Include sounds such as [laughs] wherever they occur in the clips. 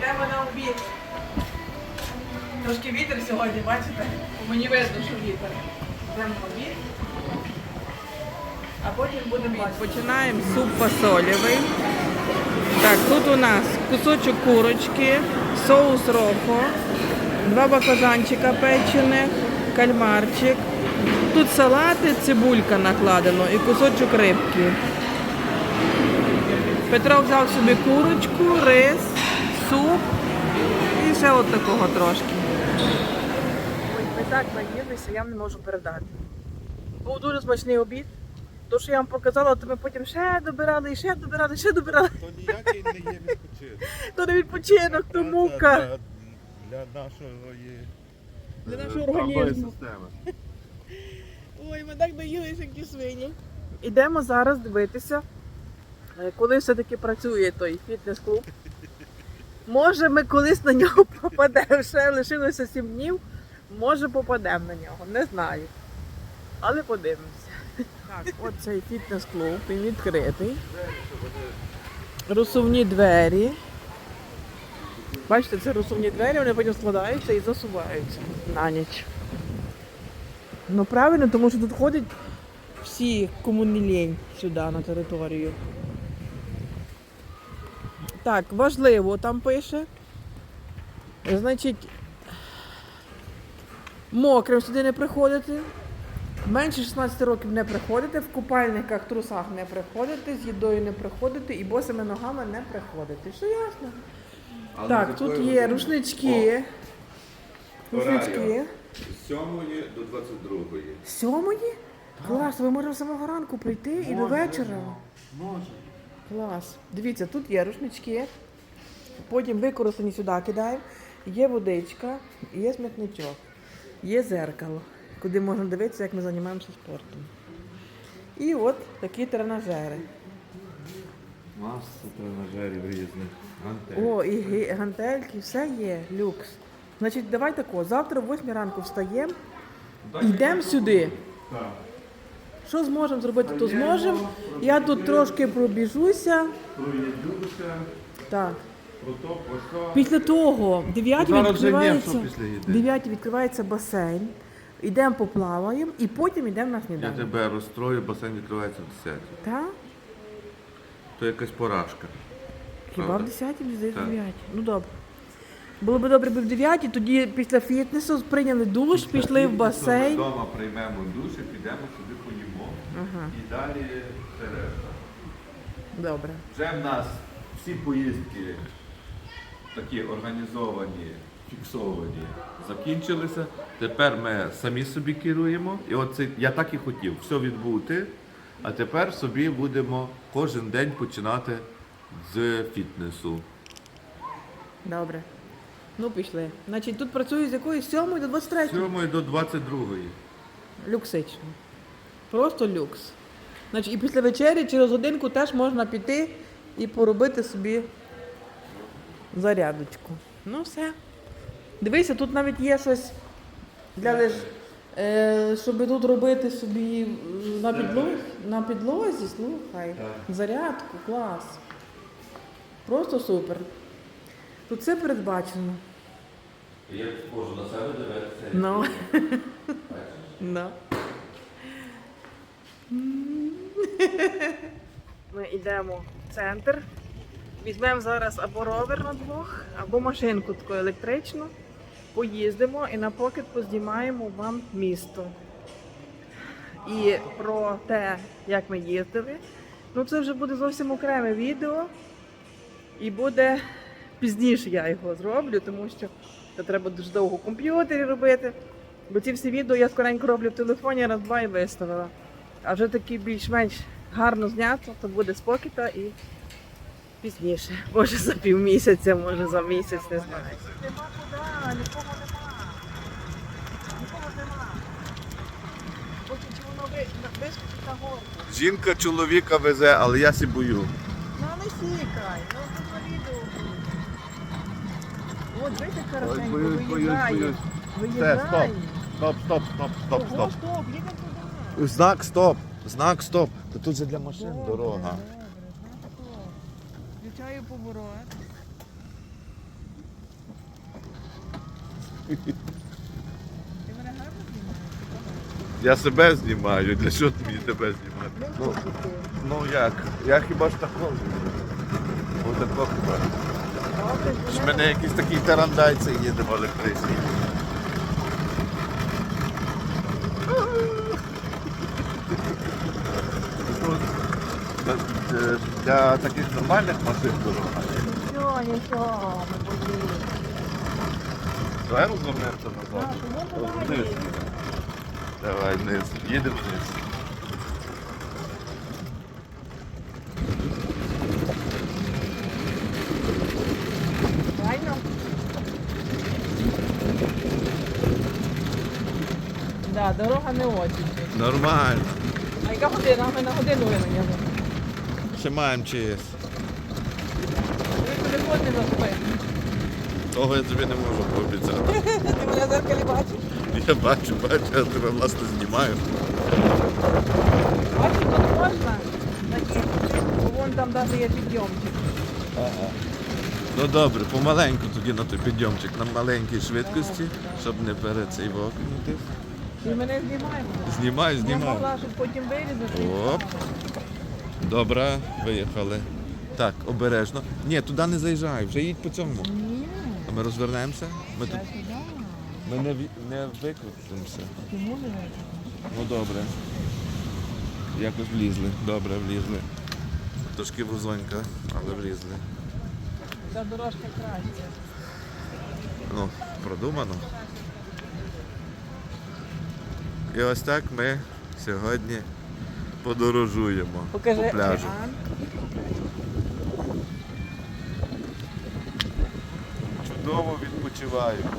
йдемо на обід. Трошки вітер сьогодні, бачите? Мені видно, що вітер. Йдемо на обід. А потім будемо бачити. Починаємо суп фасольовий. Так, тут у нас кусочок курочки, соус рохо, два баклажанчика печених, кальмарчик. Тут салати, цибулька накладено і кусочок рибки. Петро взяв собі курочку, рис, суп і ще от такого трошки. Ой, ми так наїлися, я вам не можу передати. Був дуже смачний обід. То, що я вам показала, то ми потім ще добирали, і ще добирали, ще добирали. То ніякий не є відпочинок. [laughs] То не відпочинок, то мука. Для, нашого є Для нашого організму. Ой, ми так наїлися, як ті свині. Ідемо зараз дивитися, е, коли все-таки працює той фітнес-клуб. Може, ми колись на нього [laughs] попадемо. Ще лишилося 7 днів. Може, попадемо на нього. Не знаю. Але подивимося. Так, от цей фітнес-клуб, він відкритий. [laughs] Розсувні двері. Бачите, це розсувні двері, вони потім складаються і засуваються на ніч. Ну правильно, тому що тут ходять всі кому не лінь сюди на територію. Так, важливо там пише. Значить, мокрим сюди не приходити. Менше 16 років не приходити, в купальниках, трусах не приходити, з їдою не приходити і босими ногами не приходити. Все ясно. так, тут є рушнички. Рушнички. З 7 до 22. Сьомої? Клас, ви можете з самого ранку прийти і до вечора. Може. Клас. Дивіться, тут є рушнички, потім використані сюди кидаємо, є водичка, є смітничок, є зеркало, куди можна дивитися, як ми займаємося спортом. І от такі тренажери. Маса тренажерів різних. Антенн. О, і гі- гантельки, все є, люкс. Значить, давай тако, завтра в 8 ранку встаємо, йдемо сюди. Так. Що зможемо зробити, то зможемо. Я тут трошки пробіжуся. Так. Після того 9 Зараз вже ні, відкривається, що після їди. 9 відкривається басейн, йдемо поплаваємо і потім йдемо на Я сніданок. тебе розстрою, басейн відкривається в 10. Та? То якась поражка. Хіба Правда? в 10 мені здається, в Так. 9. Ну добре. Було б добре би в 9, тоді після фітнесу прийняли душ, пішли в басейн. Вдома приймемо душ і підемо сюди поїмо. Ага, І далі все решта. добре. Вже в нас всі поїздки такі організовані, фіксовані, закінчилися. Тепер ми самі собі керуємо. І оце я так і хотів все відбути. А тепер собі будемо кожен день починати з фітнесу. Добре. Ну, пішли. Значить, тут працюють з якоїсь 7 до 23. З 7 до 22. Люксично. Просто люкс. Значить, і після вечері через годинку теж можна піти і поробити собі зарядочку. Ну все. Дивися, тут навіть є щось для леж... е, щоб тут робити собі на підлозі, на підлозі, слухай. Зарядку, клас. Просто супер. Тут все передбачено. Я можу на себе дивитися. Ну. [laughs] Ну. [laughs] Ми йдемо в центр. Візьмемо зараз або ровер на двох, або машинку таку електричну. Поїздимо і на покет познімаємо вам місто. І про те, як ми їздили. Ну це вже буде зовсім окреме відео. І буде пізніше я його зроблю, тому що це треба дуже довго в комп'ютері робити. Бо ці всі відео я скоренько роблю в телефоні, раз-два і виставила. А вже такі більш-менш гарно знято, то буде з покета і пізніше. Може за півмісяця, може за місяць, не знаю. Нема куди, нікого нема. Нікого нема. Потім чи воно вискочить на горку. Жінка чоловіка везе, але я сі бою. Ну не сікай, ну тут на відео. От вийде хорошенько, боюсь, боюсь, виїжджає. боюсь. Виїжджає. Стоп, стоп, стоп, стоп, Ого, стоп. стоп, їдемо туди. Знак стоп. Знак стоп. Та тут же для машин дорога. Включаю поворот. Ти мене гарно знімаєш? Я себе знімаю, для чого мені тебе знімати? Ну, ну як? Я хіба ж такого? Отако хіба. Ж мене якісь такі тарандайці їдемо електричні. Для таких нормальних машин дорога. Нічого, нічого, ми поїдемо. Давай розвернемося назад. Ну, От давай. Вниз. Їдемо вниз. Правильно? Да, дорога не очень. Нормально. А яка година? Ми на годину виміняли. Ще маємо ЧС. Телефон не заспи. Того я тобі не можу пообіцяти. Ти мене в зеркалі бачиш? Я бачу, бачу, я тебе власне знімаю. Бачиш, тут можна наїхати, бо вон там навіть є підйомчик. Ага. Ну добре, помаленьку тоді на той підйомчик, на маленькій швидкості, щоб не перед цей вокнути. І мене знімаємо. Знімай, Я могла, щоб потім вирізати. Оп. Добре, виїхали. Так, обережно. Ні, туди не заїжджай, вже їдь по цьому. Ні, А ми розвернемося. Ми тут ми не, не викрутимося. Ну добре. Якось влізли. Добре, влізли. Трошки вузонька, але влізли. Та дорожка краще. Ну, продумано. І ось так ми сьогодні подорожуємо Покажи по пляжу. океан. Чудово відпочиваємо.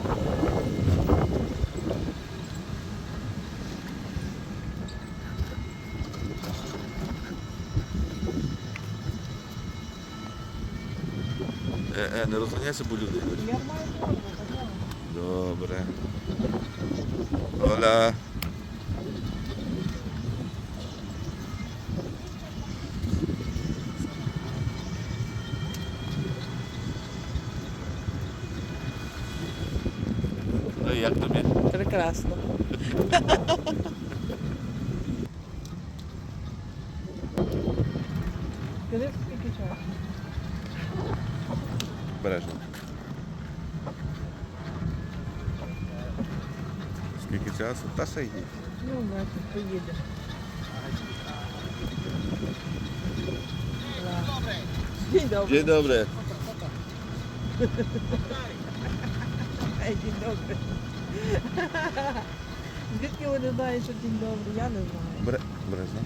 Е, е, не розганяйся, бо люди йдуть. Я маю воду. Добре. Оля. Ну як тобі? Прекрасно. Скажи, скільки часу? Бережно. Скільки часу? Та ще йдіть. Ну, значить, поїдеш. Ладно. День добрий. Dzień dobry. [laughs] Ей, День добрий. Звідки вони знають, що день добрий? Я не знаю. Бре... Бережно.